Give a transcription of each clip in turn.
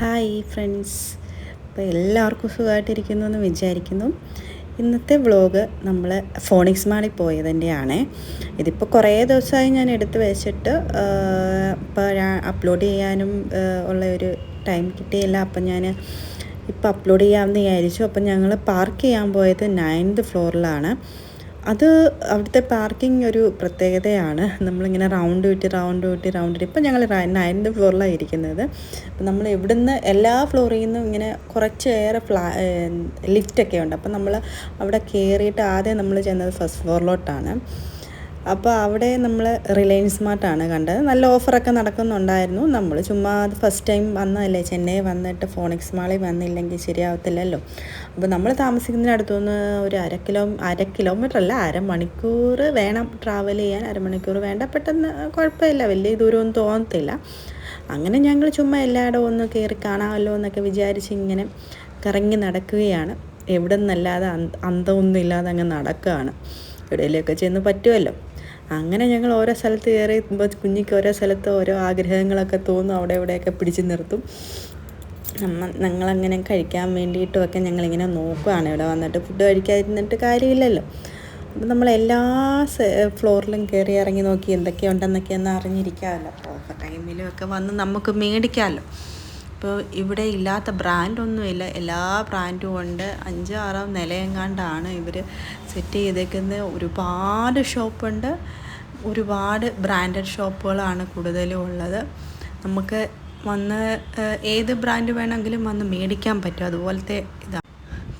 Hi friends. അപ്പോൾ എല്ലാവർക്കും സുഖമായിട്ടിരിക്കുന്നു എന്ന് വിചാരിക്കുന്നു. ഇന്നത്തെ വ്ളോഗ് നമ്മൾ ഫോണിക്സ് മാളിൽ പോയതിന്റെയാണ്. ഇതിപ്പോൾ കുറേ ദിവസമായി ഞാൻ എടുത്ത് വെച്ചിട്ട് ഇപ്പോൾ അപ്ലോഡ് ചെയ്യാനും ഉള്ള ഒരു ടൈം കിട്ടിയില്ല. അപ്പം ഞാൻ ഇപ്പോൾ അപ്ലോഡ് ചെയ്യാമെന്ന് വിചാരിച്ചു. അപ്പം ഞങ്ങൾ പാർക്ക് ചെയ്യാൻ പോയത് നയൻത് ഫ്ലോറിലാണ്. അത് അവിടുത്തെ പാർക്കിംഗ് ഒരു പ്രത്യേകതയാണ്. നമ്മളിങ്ങനെ റൗണ്ട് വിട്ട് റൗണ്ട് വിട്ട് റൗണ്ട് വിട്ട് ഇപ്പം ഞങ്ങൾ നയൻത് ഫ്ലോറിലാണ് ഇരിക്കുന്നത്. അപ്പം നമ്മൾ ഇവിടുന്ന് എല്ലാ ഫ്ലോറിൽ നിന്നും ഇങ്ങനെ കുറച്ചേറെ ഫ്ലാ ലിഫ്റ്റൊക്കെ ഉണ്ട്. അപ്പം നമ്മൾ അവിടെ കയറിയിട്ട് ആദ്യം നമ്മൾ ചെന്നത് ഫസ്റ്റ് ഫ്ലോറിലോട്ടാണ് അപ്പോൾ അവിടെ നമ്മൾ റിലയൻസ് മാർട്ടാണ് കണ്ടത്. നല്ല ഓഫറൊക്കെ നടക്കുന്നുണ്ടായിരുന്നു. നമ്മൾ ചുമ്മാ അത് ഫസ്റ്റ് ടൈം വന്നതല്ലേ? ചെന്നൈ വന്നിട്ട് ഫോണിക്സ് മാളിൽ വന്നില്ലെങ്കിൽ ശരിയാവത്തില്ലല്ലോ. അപ്പോൾ നമ്മൾ താമസിക്കുന്നതിനടുത്തുനിന്ന് ഒരു അര കിലോ അര കിലോമീറ്റർ അല്ല അരമണിക്കൂർ വേണം ട്രാവൽ ചെയ്യാൻ. അരമണിക്കൂർ വേണ്ട. പെട്ടെന്ന് കുഴപ്പമില്ല. വലിയ ദൂരമൊന്നും തോന്നത്തില്ല. അങ്ങനെ ഞങ്ങൾ ചുമ്മാ എല്ലായിടവും ഒന്ന് കയറി കാണാമല്ലോ എന്നൊക്കെ വിചാരിച്ച് ഇങ്ങനെ കറങ്ങി നടക്കുകയാണ്. എവിടെ നിന്നല്ലാതെ അന്തമൊന്നും ഇല്ലാതെ അങ്ങ് നടക്കുകയാണ്. എവിടെയെങ്കിലുമൊക്കെ ചെന്ന് പറ്റുമല്ലോ. അങ്ങനെ ഞങ്ങൾ ഓരോ സ്ഥലത്ത് കയറി കുഞ്ഞിക്ക് ഓരോ സ്ഥലത്ത് ഓരോ ആഗ്രഹങ്ങളൊക്കെ തോന്നും അവിടെ ഇവിടെയൊക്കെ പിടിച്ചു നിർത്തും. നമ്മ ഞങ്ങളങ്ങനെ കഴിക്കാൻ വേണ്ടിയിട്ടുമൊക്കെ ഞങ്ങളിങ്ങനെ നോക്കുകയാണ് ഇവിടെ വന്നിട്ട് ഫുഡ് കഴിക്കാതിരുന്നിട്ട് കാര്യമില്ലല്ലോ. അപ്പം നമ്മൾ എല്ലാ ഫ്ലോറിലും കയറി ഇറങ്ങി നോക്കി എന്തൊക്കെയുണ്ടെന്നൊക്കെ ഒന്ന് അറിഞ്ഞിരിക്കാമല്ലോ. അപ്പോൾ ടൈമിലും ഒക്കെ വന്ന് നമുക്ക് മേടിക്കാമല്ലോ. ഇപ്പോൾ ഇവിടെ ഇല്ലാത്ത ബ്രാൻഡൊന്നുമില്ല എല്ലാ ബ്രാൻഡും ഉണ്ട്. അഞ്ച് ആറാം നിലയെങ്ങാണ്ടാണ് ഇവർ സെറ്റ് ചെയ്തേക്കുന്നത്. ഒരുപാട് ഷോപ്പുണ്ട് ഒരുപാട് ബ്രാൻഡഡ് ഷോപ്പുകളാണ് കൂടുതലും ഉള്ളത്. നമുക്ക് വന്ന് ഏത് ബ്രാൻഡ് വേണമെങ്കിലും വന്ന് മേടിക്കാൻ പറ്റും. അതുപോലത്തെ ഇതാണ്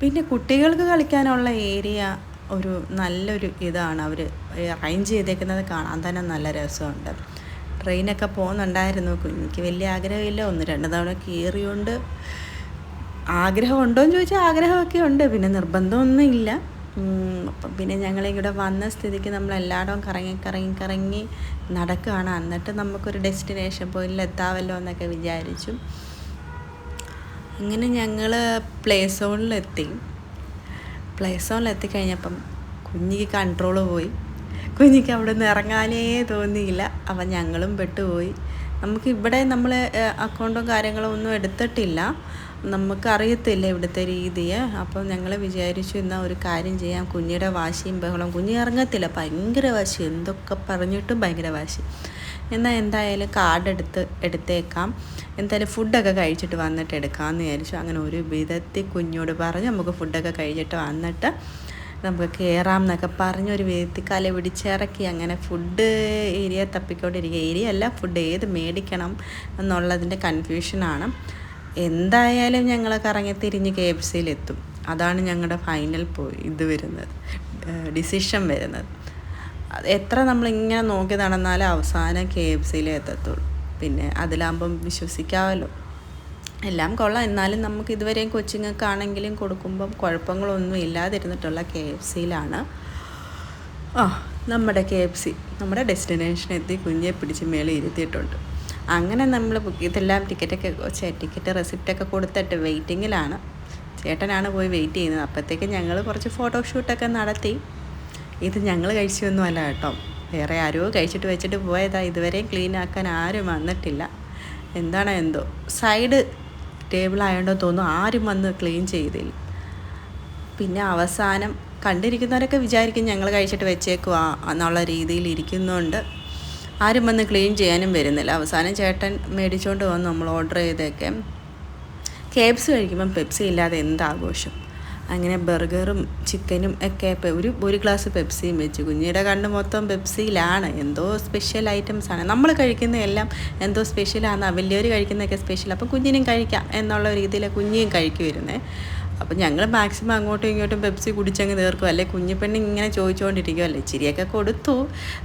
പിന്നെ കുട്ടികൾക്ക് കളിക്കാനുള്ള ഏരിയ ഒരു നല്ലൊരു ഇതാണ്. അവർ അറേഞ്ച് ചെയ്തേക്കുന്നത് കാണാൻ തന്നെ നല്ല രസമുണ്ട്. ട്രെയിനൊക്കെ പോകുന്നുണ്ടായിരുന്നു. എനിക്ക് വലിയ ആഗ്രഹമില്ല. ഒന്ന് രണ്ട് തവണ കയറിയോണ്ട് ആഗ്രഹമുണ്ടോ എന്ന് ചോദിച്ചാൽ ആഗ്രഹമൊക്കെ ഉണ്ട്. പിന്നെ നിർബന്ധമൊന്നും ഇല്ല അപ്പം പിന്നെ ഞങ്ങളിവിടെ വന്ന സ്ഥിതിക്ക് നമ്മൾ എല്ലായിടവും കറങ്ങി കറങ്ങി കറങ്ങി നടക്കുകയാണ് എന്നിട്ട് നമുക്കൊരു ഡെസ്റ്റിനേഷൻ പോയിന്റിൽ എത്താമല്ലോ എന്നൊക്കെ വിചാരിച്ചു. അങ്ങനെ ഞങ്ങൾ പ്ലേ സോണിലെത്തി. പ്ലേ സോണിലെത്തി കഴിഞ്ഞപ്പം കുഞ്ഞിക്ക് കൺട്രോൾ പോയി. കുഞ്ഞിക്ക് അവിടെ നിന്ന് ഇറങ്ങാനേ തോന്നിയില്ല. അപ്പം ഞങ്ങളും പെട്ടുപോയി. നമുക്ക് ഇവിടെ നമ്മൾ അക്കൗണ്ടും കാര്യങ്ങളും ഒന്നും എടുത്തിട്ടില്ല. നമുക്ക് അറിയത്തില്ല ഇവിടുത്തെ രീതിയെ. അപ്പോൾ ഞങ്ങൾ വിചാരിച്ചു എന്നാൽ ഒരു കാര്യം ചെയ്യാം. കുഞ്ഞിയുടെ വാശിയും ബഹളം കുഞ്ഞി ഇറങ്ങത്തില്ല. ഭയങ്കര വാശി. എന്തൊക്കെ പറഞ്ഞിട്ടും ഭയങ്കര വാശി. എന്നാൽ എന്തായാലും കാർഡ് എടുത്ത് എടുത്തേക്കാം. എന്തായാലും ഫുഡൊക്കെ കഴിച്ചിട്ട് വന്നിട്ട് എടുക്കാമെന്ന് വിചാരിച്ചു. അങ്ങനെ ഒരു വിധത്തിൽ കുഞ്ഞോട് പറഞ്ഞ്. നമുക്ക് ഫുഡൊക്കെ കഴിച്ചിട്ട് വന്നിട്ട് നമുക്ക് കയറാം എന്നൊക്കെ പറഞ്ഞ് ഒരു വിധത്തിൽ കല പിടിച്ചിറക്കി അങ്ങനെ ഫുഡ് ഏരിയ തപ്പിക്കൊണ്ടിരിക്കുക. ഏരിയ അല്ല ഫുഡ് ഏത് മേടിക്കണം എന്നുള്ളതിന്റെ കൺഫ്യൂഷനാണ് എന്തായാലും ഞങ്ങൾ കറങ്ങി തിരിഞ്ഞ് കെ എഫ് സിയിലെത്തും അതാണ് ഞങ്ങളുടെ ഫൈനൽ പോയി ഇത് വരുന്നത് ഡിസിഷൻ വരുന്നത്. എത്ര നമ്മളിങ്ങനെ നോക്കി നടന്നാലും അവസാനം കെ എഫ് സിയിലേ എത്തത്തുള്ളൂ. പിന്നെ അതിലാകുമ്പം വിശ്വസിക്കാമല്ലോ എല്ലാം കൊള്ളാം. എന്നാലും നമുക്ക് ഇതുവരെയും കൊച്ചുങ്ങൾക്കാണെങ്കിലും കൊടുക്കുമ്പം കുഴപ്പങ്ങളൊന്നും ഇല്ലാതിരുന്നിട്ടുള്ള കെ എഫ് സിയിലാണ്. ആ നമ്മുടെ കെ എഫ് സി നമ്മുടെ ഡെസ്റ്റിനേഷൻ എത്തി കുഞ്ഞെ പിടിച്ച് മേളിൽ ഇരുത്തിയിട്ടുണ്ട്. അങ്ങനെ നമ്മൾ ഇതെല്ലാം ടിക്കറ്റൊക്കെ ടിക്കറ്റ് റെസിപ്റ്റൊക്കെ കൊടുത്തിട്ട് വെയിറ്റിങ്ങിലാണ്. ചേട്ടനാണ് പോയി വെയിറ്റ് ചെയ്യുന്നത്. അപ്പോഴത്തേക്ക് ഞങ്ങൾ കുറച്ച് ഫോട്ടോഷൂട്ടൊക്കെ നടത്തി. ഇത് ഞങ്ങൾ കഴിച്ചൊന്നുമല്ല കേട്ടോ. വേറെ ആരോ കഴിച്ചിട്ട് വെച്ചിട്ട് പോയതാ. ഇതുവരെയും ക്ലീൻ ആക്കാൻ ആരും വന്നിട്ടില്ല. എന്താണ് എന്തോ. സൈഡ് ടേബിൾ ആയതുകൊണ്ടോ തോന്നുന്നു. ആരും വന്ന് ക്ലീൻ ചെയ്തില്ല. പിന്നെ അവസാനം കണ്ടിരിക്കുന്നവരൊക്കെ വിചാരിക്കും ഞങ്ങൾ കഴിച്ചിട്ട് വെച്ചേക്കുവാ എന്നുള്ള രീതിയിൽ ഇരിക്കുന്നുണ്ട്. ആരും വന്ന് ക്ലീൻ ചെയ്യാനും വരുന്നില്ല. അവസാനം ചേട്ടൻ മേടിച്ചുകൊണ്ട് വന്ന് നമ്മൾ ഓർഡർ ചെയ്തേക്കെ. കേബ്സ് കഴിക്കുമ്പം പെപ്സി ഇല്ലാതെ എന്താഘോഷം അങ്ങനെ ബർഗറും ചിക്കനും ഒക്കെ ഒരു ഒരു ഗ്ലാസ് പെപ്സിയും വെച്ചു. കുഞ്ഞിയുടെ കണ്ണ് മൊത്തം പെപ്സിയിലാണ് എന്തോ സ്പെഷ്യൽ ഐറ്റംസ് ആണ്. നമ്മൾ കഴിക്കുന്ന എല്ലാം എന്തോ സ്പെഷ്യലാണ് വലിയവർ കഴിക്കുന്നതൊക്കെ സ്പെഷ്യൽ അപ്പം കുഞ്ഞിനും കഴിക്കാം എന്നുള്ള രീതിയിൽ കുഞ്ഞിയും കഴിക്കുമായിരുന്നേ അപ്പം ഞങ്ങൾ മാക്സിമം അങ്ങോട്ടും ഇങ്ങോട്ടും പെപ്സി കുടിച്ചങ്ങ് തീർക്കും. അല്ലെ? കുഞ്ഞിപ്പെണ്ണ് ഇങ്ങനെ ചോദിച്ചുകൊണ്ടിരിക്കുമല്ലേ ഇച്ചിരിയൊക്കെ കൊടുത്തു.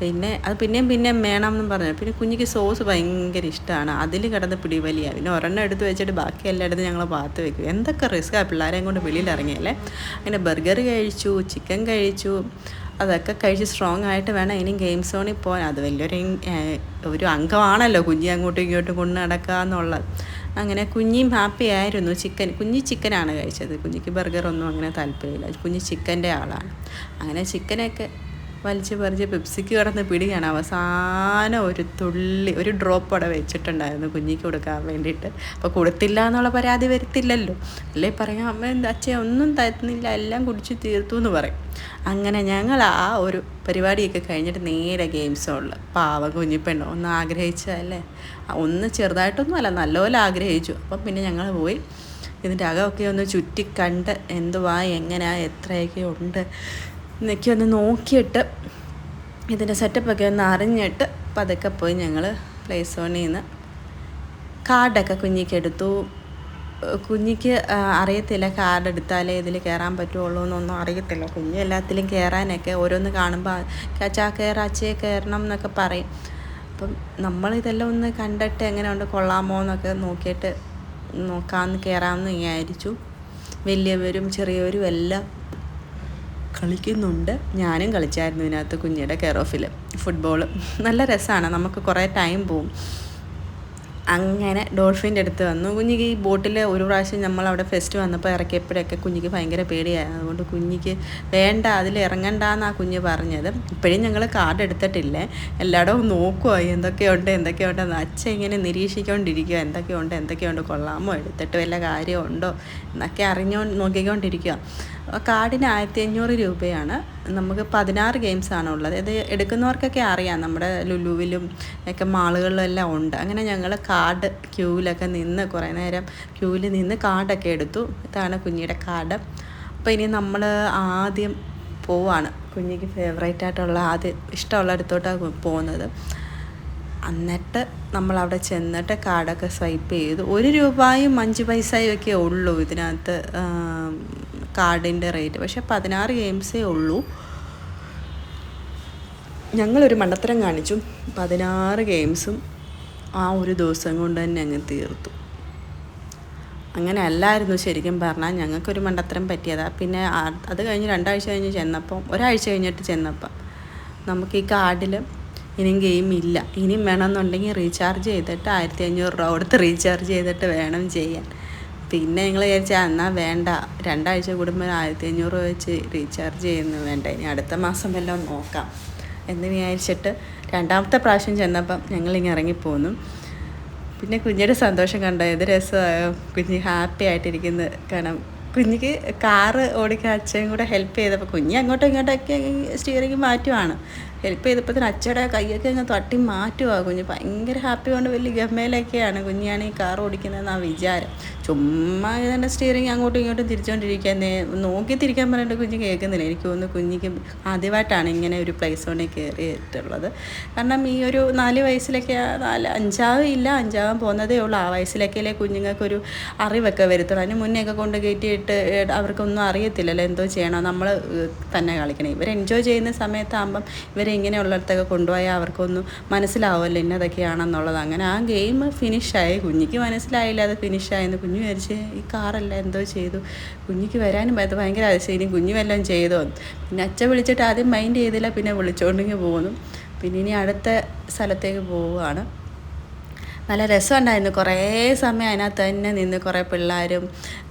പിന്നെ അത് പിന്നെയും പിന്നെയും വേണം എന്നും പറഞ്ഞു. പിന്നെ കുഞ്ഞിക്ക് സോസ് ഭയങ്കര ഇഷ്ടമാണ് അതിൽ കിടന്ന് പിടിവലിയാണ് പിന്നെ ഒരെണ്ണം എടുത്ത് വെച്ചിട്ട് ബാക്കി എല്ലായിടത്തും ഞങ്ങൾ പാത്ത് വെക്കും. എന്തൊക്കെ റിസ്ക്കാണ് പിള്ളേരെയും കൊണ്ട് വെളിയിലിറങ്ങിയല്ലേ അങ്ങനെ ബർഗർ കഴിച്ചു ചിക്കൻ കഴിച്ചു. അതൊക്കെ കഴിച്ച് സ്ട്രോങ് ആയിട്ട് വേണം. ഇനി ഗെയിം സോണിൽ പോകാൻ അത് വലിയൊരു ഒരു അംഗമാണല്ലോ കുഞ്ഞി അങ്ങോട്ടും ഇങ്ങോട്ടും കൊണ്ട് നടക്കുക എന്നുള്ളത് അങ്ങനെ കുഞ്ഞിയും ഹാപ്പി ആയിരുന്നു. ചിക്കൻ കുഞ്ഞി ചിക്കനാണ് കഴിച്ചത്. കുഞ്ഞിക്ക് ബർഗറൊന്നും അങ്ങനെ താല്പര്യമില്ല. കുഞ്ഞി ചിക്കന്റെ ആളാണ്. അങ്ങനെ ചിക്കനൊക്കെ വലിച്ച് പറിച്ച് പെപ്സിക്ക് കിടന്ന് പിടിയാണ്. അവസാനം ഒരു തുള്ളി ഒരു ഡ്രോപ്പ് അവിടെ വെച്ചിട്ടുണ്ടായിരുന്നു കുഞ്ഞിക്ക് കൊടുക്കാൻ വേണ്ടിയിട്ട്. അപ്പോൾ കൊടുത്തില്ല എന്നുള്ള പരാതി വരത്തില്ലല്ലോ. അല്ലേ പറയാം അമ്മ എന്താ അച്ഛൻ ഒന്നും തരുന്നില്ല എല്ലാം കുടിച്ച് തീർത്തു എന്ന് പറയും. അങ്ങനെ ഞങ്ങൾ ആ ഒരു പരിപാടിയൊക്കെ കഴിഞ്ഞിട്ട് നേരെ ഗെയിംസ് ഉള്ളു പാവം കുഞ്ഞിപ്പെണ്ണോ ഒന്ന് ആഗ്രഹിച്ചതല്ലേ ഒന്ന് ചെറുതായിട്ടൊന്നും അല്ല നല്ലപോലെ ആഗ്രഹിച്ചു. അപ്പം പിന്നെ ഞങ്ങൾ പോയി. ഇതിന്റെ അകമൊക്കെ ഒന്ന് ചുറ്റി കണ്ട് എന്തുവാ എങ്ങനെയാ എത്രയൊക്കെ ഉണ്ട് എന്നൊക്കെ ഒന്ന് നോക്കിയിട്ട് ഇതിന്റെ സെറ്റപ്പൊക്കെ ഒന്ന് അറിഞ്ഞിട്ട് പതുക്കെ പോയി ഞങ്ങൾ പ്ലേ സോണിൽ നിന്ന് കാർഡൊക്കെ കുഞ്ഞിക്ക് എടുത്തു. കുഞ്ഞിക്ക് അറിയത്തില്ല കാർഡ് എടുത്താലേ ഇതിൽ കയറാൻ പറ്റുള്ളൂ എന്നൊന്നും അറിയത്തില്ല. കുഞ്ഞ് എല്ലാത്തിലും കയറാനൊക്കെ ഓരോന്ന് കാണുമ്പോൾ കച്ചാ കയറ അച്ഛയെ കയറണം എന്നൊക്കെ പറയും. അപ്പം നമ്മളിതെല്ലാം ഒന്ന് കണ്ടിട്ട് എങ്ങനെയുണ്ട് കൊള്ളാമോ എന്നൊക്കെ നോക്കിയിട്ട് നോക്കാമെന്ന് കയറാമെന്ന് വിചാരിച്ചു. വലിയവരും ചെറിയവരും എല്ലാം കളിക്കുന്നുണ്ട്. ഞാനും കളിച്ചായിരുന്നു ഇതിനകത്ത് കുഞ്ഞിയുടെ കെയർ ഓഫിൽ ഫുട്ബോൾ നല്ല രസമാണ് നമുക്ക് കുറേ ടൈം പോവും. അങ്ങനെ ഡോൾഫിന്റെ അടുത്ത് വന്നു. കുഞ്ഞിക്ക് ഈ ബോട്ടിൽ ഒരു പ്രാവശ്യം നമ്മൾ അവിടെ ഫെസ്റ്റ് വന്നപ്പോൾ ഇറക്കിയപ്പോഴൊക്കെ കുഞ്ഞിക്ക് ഭയങ്കര പേടിയായിരുന്നു അതുകൊണ്ട് കുഞ്ഞിക്ക് വേണ്ട അതിൽ ഇറങ്ങണ്ടെന്നാണ് കുഞ്ഞ് പറഞ്ഞത്. ഇപ്പോഴും ഞങ്ങൾ കാർഡ് എടുത്തിട്ടില്ലേ? എല്ലായിടവും നോക്കുമോ എന്തൊക്കെയുണ്ട് എന്തൊക്കെയുണ്ടെന്ന് അച്ഛൻ ഇങ്ങനെ നിരീക്ഷിക്കൊണ്ടിരിക്കുക എന്തൊക്കെയുണ്ട് എന്തൊക്കെയുണ്ട് കൊള്ളാമോ? എടുത്തിട്ട് വല്ല കാര്യമുണ്ടോ? എന്നൊക്കെ അറിഞ്ഞോ നോക്കിക്കൊണ്ടിരിക്കുക കാർഡിന് ആയിരത്തി അഞ്ഞൂറ് രൂപയാണ്. നമുക്ക് പതിനാറ് ഗെയിംസാണ് ഉള്ളത്. ഇത് എടുക്കുന്നവർക്കൊക്കെ അറിയാം. നമ്മുടെ ലുലുവിലും ഒക്കെ മാളുകളിലും എല്ലാം ഉണ്ട്. അങ്ങനെ ഞങ്ങൾ കാർഡ് ക്യൂവിലൊക്കെ നിന്ന് കുറേ നേരം ക്യൂവിൽ നിന്ന് കാർഡൊക്കെ എടുത്തു. ഇതാണ് കുഞ്ഞിയുടെ കാർഡ് അപ്പോൾ ഇനി നമ്മൾ ആദ്യം പോവാണ്. കുഞ്ഞിക്ക് ഫേവറേറ്റ് ആയിട്ടുള്ള ആദ്യം ഇഷ്ടമുള്ള അടുത്തോട്ടാണ് പോകുന്നത്. എന്നിട്ട് നമ്മൾ അവിടെ ചെന്നിട്ട് കാർഡൊക്കെ സ്വൈപ്പ് ചെയ്തു. ഒരു രൂപയും അഞ്ച് പൈസയും ഒക്കെ ഉള്ളൂ ഇതിനകത്ത്. കാർഡിന്റെ റേറ്റ്. പക്ഷേ പതിനാറ് ഗെയിംസേ ഉള്ളൂ. ഞങ്ങളൊരു മണ്ടത്തരം കാണിച്ചു. പതിനാറ് ഗെയിംസും ആ ഒരു ദിവസം കൊണ്ട് തന്നെ അങ്ങ് തീർത്തു. അങ്ങനെ അല്ലായിരുന്നു ശരിക്കും പറഞ്ഞാൽ ഞങ്ങൾക്കൊരു മണ്ടത്തരം പറ്റിയതാ. പിന്നെ അത് കഴിഞ്ഞ് രണ്ടാഴ്ച കഴിഞ്ഞ് ചെന്നപ്പം ഒരാഴ്ച കഴിഞ്ഞിട്ട് ചെന്നപ്പം നമുക്ക് ഈ കാർഡിൽ ഇനിയും ഗെയിം ഇല്ല. ഇനിയും വേണമെന്നുണ്ടെങ്കിൽ റീചാർജ് ചെയ്തിട്ട് ആയിരത്തി അഞ്ഞൂറ് രൂപ കൊടുത്ത് റീചാർജ് ചെയ്തിട്ട് വേണം ചെയ്യാൻ. പിന്നെ നിങ്ങൾ വിചാരിച്ചാൽ എന്നാൽ വേണ്ട. രണ്ടാഴ്ച കൂടുമ്പോൾ ആയിരത്തി അഞ്ഞൂറ് വെച്ച് റീചാർജ് ചെയ്യുന്നു. വേണ്ട. ഇനി അടുത്ത മാസം വല്ലതും നോക്കാം. എന്ന് വിചാരിച്ചിട്ട് രണ്ടാമത്തെ പ്രാവശ്യം ചെന്നപ്പം ഞങ്ങളിങ്ങനെ ഇറങ്ങിപ്പോന്നു. പിന്നെ കുഞ്ഞിയുടെ സന്തോഷം കണ്ട? ഏത് രസമായോ? കുഞ്ഞ് ഹാപ്പി ആയിട്ടിരിക്കുന്നത് കാരണം കുഞ്ഞിക്ക് കാറ് ഓടിക്കാൻ അച്ഛനും കൂടെ ഹെൽപ്പ് ചെയ്തപ്പോൾ കുഞ്ഞ് അങ്ങോട്ടും ഇങ്ങോട്ടൊക്കെ സ്റ്റിയറിങ് മാറ്റുവാണ്. ഹെൽപ്പ് ചെയ്തപ്പോഴത്തേന് അച്ചയുടെ കൈയൊക്കെ അങ്ങ് തട്ടി മാറ്റുവാ കുഞ്ഞ്. ഭയങ്കര ഹാപ്പി കൊണ്ട് വലിയ ഗമ്മയിലൊക്കെയാണ് കുഞ്ഞാണ് ഈ കാർ ഓടിക്കുന്നതെന്നാണ് വിചാരം. ചുമ്മാ ഇതിന്റെ സ്റ്റിയറിങ് അങ്ങോട്ടും ഇങ്ങോട്ടും തിരിച്ചുകൊണ്ടിരിക്കാൻ നോക്കി തിരിക്കാൻ പറഞ്ഞിട്ട് കുഞ്ഞ് കേൾക്കുന്നില്ല. എനിക്ക് തോന്നുന്നു കുഞ്ഞിക്ക് ആദ്യമായിട്ടാണ് ഇങ്ങനെ ഒരു പ്ലേസ് സോണിൽ കയറിയിട്ടുള്ളത് കാരണം ഈ ഒരു നാല് വയസ്സിലൊക്കെ നാല് അഞ്ചാവും ഇല്ല അഞ്ചാവും പോകുന്നതേ ഉള്ളൂ. ആ വയസ്സിലൊക്കെ കുഞ്ഞുങ്ങൾക്കൊരു അറിവൊക്കെ വരുത്തുള്ളൂ. അതിന് മുന്നേ ഒക്കെ കൊണ്ട് കയറ്റിയിട്ട് അവർക്കൊന്നും അറിയത്തില്ലല്ലോ എന്തോ ചെയ്യണം. നമ്മൾ തന്നെ കളിക്കണം. ഇവർ എൻജോയ് ചെയ്യുന്ന സമയത്താകുമ്പം ഇവരെ ഇങ്ങനെയുള്ളിടത്തൊക്കെ കൊണ്ടുപോയാൽ അവർക്കൊന്നും മനസ്സിലാവുമല്ലോ ഇന്നതൊക്കെയാണെന്നുള്ളത്. അങ്ങനെ ആ ഗെയിം ഫിനിഷായി കുഞ്ഞിക്ക് മനസ്സിലായില്ല അത് ഫിനിഷായെന്ന് കുഞ്ഞു വിചാരിച്ച് ഈ കാറല്ല എന്തോ ചെയ്തു. കുഞ്ഞിക്ക് വരാനും അത് ഭയങ്കര അതിശയം. കുഞ്ഞു വല്ലതും ചെയ്തോ. പിന്നെ അച്ഛൻ വിളിച്ചിട്ട് ആദ്യം മൈൻഡ് ചെയ്തില്ല. പിന്നെ വിളിച്ചോണ്ടെങ്കിൽ പോകുന്നു. പിന്നെ ഇനി അടുത്ത സ്ഥലത്തേക്ക് പോവുകയാണ്. നല്ല രസമുണ്ടായിരുന്നു. കുറേ സമയം അതിനകത്ത് തന്നെ നിന്ന് കുറേ പിള്ളേരും.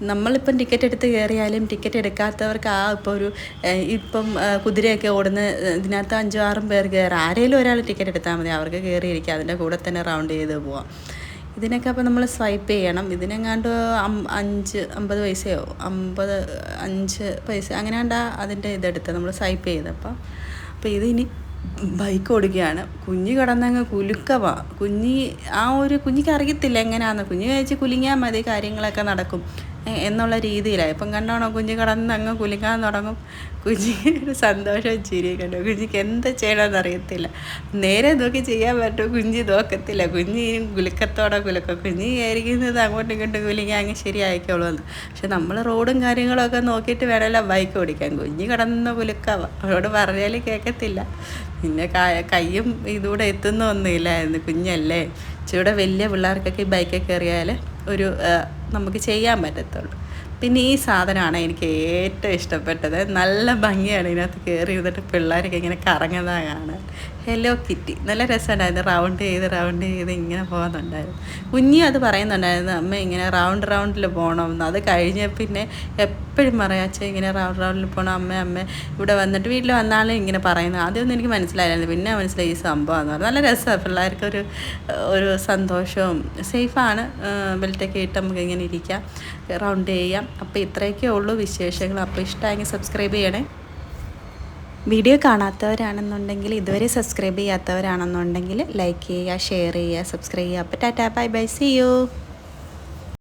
നമ്മളിപ്പം ടിക്കറ്റ് എടുത്ത് കയറിയാലും ടിക്കറ്റ് എടുക്കാത്തവർക്ക് ആ ഇപ്പോൾ ഒരു ഇപ്പം കുതിരയൊക്കെ ഓടുന്ന ഇതിനകത്ത് അഞ്ചോ ആറും പേർ കയറാം. ആരെങ്കിലും ഒരാൾ ടിക്കറ്റ് എടുത്താൽ മതി. അവർക്ക് കയറിയിരിക്കുക അതിന്റെ കൂടെ തന്നെ റൗണ്ട് ചെയ്ത് പോവാം. ഇതിനൊക്കെ അപ്പോൾ നമ്മൾ സ്വൈപ്പ് ചെയ്യണം. ഇതിനെങ്ങാണ്ട് അഞ്ച് അമ്പത് പൈസയോ? അമ്പത് അഞ്ച് പൈസ അങ്ങനെയാണ്ടാ അതിന്റെ ഇതെടുത്ത് നമ്മൾ സ്വൈപ്പ് ചെയ്തപ്പോൾ അപ്പോൾ ഇതിനി ബൈക്ക് ഓടുകയാണ് കുഞ്ഞ് കിടന്നങ്ങ് കുലുക്കവാ. കുഞ്ഞി ആ ഒരു കുഞ്ഞിക്ക് അറിയത്തില്ല എങ്ങനെയാന്ന് കുഞ്ഞ് കഴിച്ച് കുലുങ്ങിയാൽ മതി കാര്യങ്ങളൊക്കെ നടക്കും. എന്നുള്ള രീതിയിലായി. ഇപ്പം കണ്ടോണോ കുഞ്ഞ് കടന്ന് അങ്ങ് കുലുങ്ങാൻ തുടങ്ങും. കുഞ്ഞിക്ക് സന്തോഷം ചിരി കണ്ടോ കുഞ്ഞിക്ക് എന്താ ചെയ്യണമെന്ന് അറിയത്തില്ല. നേരെ നോക്കി ചെയ്യാൻ പറ്റും. കുഞ്ഞ് നോക്കത്തില്ല. കുഞ്ഞി കുലുക്കത്തോടെ കുലുക്കം. കുഞ്ഞ് ആയിരിക്കുന്നത് അങ്ങോട്ടും ഇങ്ങോട്ടും കുലുങ്ങി അങ്ങ് ശരിയായിക്കോളൂ എന്ന്. പക്ഷെ നമ്മൾ റോഡും കാര്യങ്ങളൊക്കെ നോക്കിയിട്ട് വേണമല്ലോ ബൈക്ക് ഓടിക്കാൻ കുഞ്ഞ് കടന്ന് കുലുക്കാവാം അവരോട് പറഞ്ഞാൽ കേൾക്കത്തില്ല പിന്നെ കൈയും ഇതൂടെ എത്തുന്ന ഒന്നുമില്ലായിരുന്നു കുഞ്ഞല്ലേ? ഇച്ചിരൂടെ വലിയ പിള്ളേർക്കൊക്കെ ഈ ബൈക്കൊക്കെ കയറിയാൽ ഒരു നമുക്ക് ചെയ്യാൻ പറ്റത്തുള്ളൂ. പിന്നെ ഈ സാധനമാണ് എനിക്ക് ഏറ്റവും ഇഷ്ടപ്പെട്ടത്. നല്ല ഭംഗിയാണ് ഇതിനകത്ത് കയറി ഇരുന്നിട്ട് പിള്ളേരൊക്കെ ഇങ്ങനെ കറങ്ങുന്നത് കാണാൻ ഹെലോ കിറ്റി നല്ല രസമുണ്ടായിരുന്നു. റൗണ്ട് ചെയ്ത് റൗണ്ട് ചെയ്ത് ഇങ്ങനെ പോകുന്നുണ്ടായിരുന്നു. കുഞ്ഞി അത് പറയുന്നുണ്ടായിരുന്നു. അമ്മ ഇങ്ങനെ റൗണ്ട് റൗണ്ടിൽ പോകണമെന്ന് അത് കഴിഞ്ഞ പിന്നെ എപ്പോഴും പറയാം അച്ഛൻ ഇങ്ങനെ റൗണ്ട് റൗണ്ടിൽ പോകണം അമ്മ അമ്മ ഇവിടെ വന്നിട്ട് വീട്ടിൽ വന്നാലും ഇങ്ങനെ പറയുന്നത് ആദ്യമൊന്നും എനിക്ക് മനസ്സിലായില്ല പിന്നെ മനസ്സിലായി ഈ സംഭവം എന്ന് നല്ല രസമാണ് പിള്ളേർക്കൊരു ഒരു സന്തോഷവും സേഫാണ് ബെൽറ്റൊക്കെ ഇട്ട് നമുക്ക് ഇങ്ങനെ ഇരിക്കാം. റൗണ്ട് ചെയ്യാം. അപ്പോൾ ഇത്രയൊക്കെ ഉള്ളൂ വിശേഷങ്ങൾ. അപ്പോൾ ഇഷ്ടമായെങ്കിൽ സബ്സ്ക്രൈബ് ചെയ്യണേ. വീഡിയോ കാണാത്തവരാണെന്നുണ്ടെങ്കിൽ ഇതുവരെ സബ്സ്ക്രൈബ് ചെയ്യാത്തവരാണെന്നുണ്ടെങ്കിൽ ലൈക്ക് ചെയ്യുക ഷെയർ ചെയ്യുക സബ്സ്ക്രൈബ് ചെയ്യുക. അപ്പോൾ Tata bye bye see U